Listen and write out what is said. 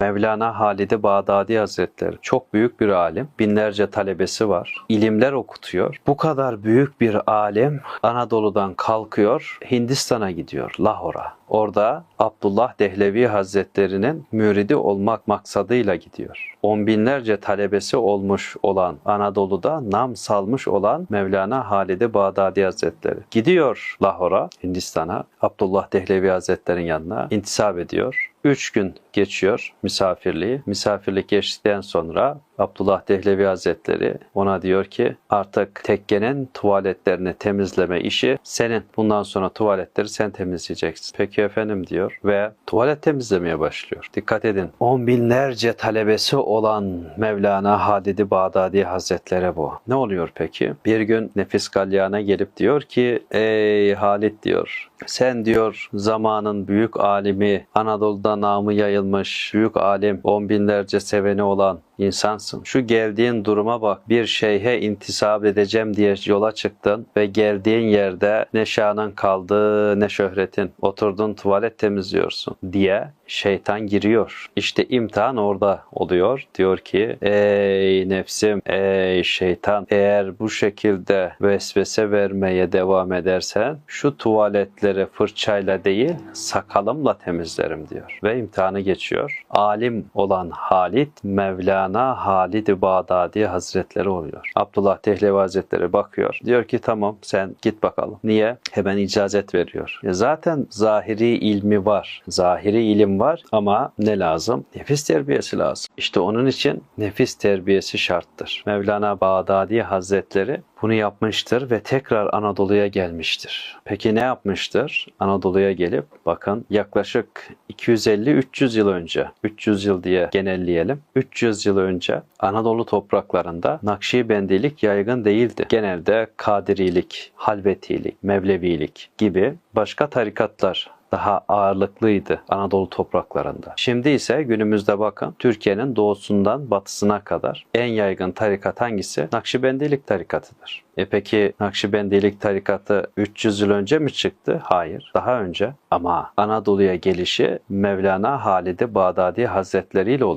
Mevlana Halid-i Bağdadi Hazretleri çok büyük bir alim. Binlerce talebesi var. İlimler okutuyor. Bu kadar büyük bir alim Anadolu'dan kalkıyor, Hindistan'a gidiyor, Lahora. Orada Abdullah Dehlevi Hazretleri'nin müridi olmak maksadıyla gidiyor. On binlerce talebesi olmuş olan Anadolu'da nam salmış olan Mevlana Halid-i Bağdadi Hazretleri. Gidiyor Lahora, Hindistan'a, Abdullah Dehlevi Hazretleri'nin yanına intisap ediyor. Üç gün geçiyor misafirliği. Misafirlik geçtikten sonra Abdullah Dehlevi Hazretleri ona diyor ki artık tekkenin tuvaletlerini temizleme işi senin. Bundan sonra tuvaletleri sen temizleyeceksin. Peki efendim diyor ve tuvalet temizlemeye başlıyor. Dikkat edin. On binlerce talebesi olan Mevlana Halid-i Bağdadi Hazretleri bu. Ne oluyor peki? Bir gün Nefis Galyan'a gelip diyor ki ey Halid diyor sen diyor zamanın büyük alimi Anadolu'da namı yayılmış büyük alim on binlerce seveni olan insansın. Şu geldiğin duruma bak. Bir şeyhe intisap edeceğim diye yola çıktın ve geldiğin yerde ne şanın kaldı ne şöhretin. Oturdun tuvalet temizliyorsun diye şeytan giriyor. İşte imtihan orada oluyor. Diyor ki ey nefsim ey şeytan eğer bu şekilde vesvese vermeye devam edersen şu tuvaletleri fırçayla değil sakalımla temizlerim diyor. Ve imtihanı geçiyor. Alim olan Halit Mevlana Halid-i Bağdadi Hazretleri oluyor. Abdullah Dehlevi Hazretleri bakıyor. Diyor ki tamam sen git bakalım. Niye? Hemen icazet veriyor. E zaten zahiri ilmi var. Zahiri ilim var ama ne lazım? Nefis terbiyesi lazım. İşte onun için nefis terbiyesi şarttır. Mevlana Bağdadi Hazretleri bunu yapmıştır ve tekrar Anadolu'ya gelmiştir. Peki ne yapmıştır? Anadolu'ya gelip bakın yaklaşık 250-300 yıl önce, 300 yıl diye genelleyelim. 300 yıl önce Anadolu topraklarında Nakşibendilik yaygın değildi. Genelde Kadirilik, Halvetilik, Mevlevilik gibi başka tarikatlar daha ağırlıklıydı Anadolu topraklarında. Şimdi ise günümüzde bakın Türkiye'nin doğusundan batısına kadar en yaygın tarikat hangisi? Nakşibendilik tarikatıdır. E peki Nakşibendilik tarikatı 300 yıl önce mi çıktı? Hayır. Daha önce. Ama Anadolu'ya gelişi Mevlana Halid-i Bağdadi Hazretleri ile oluyor.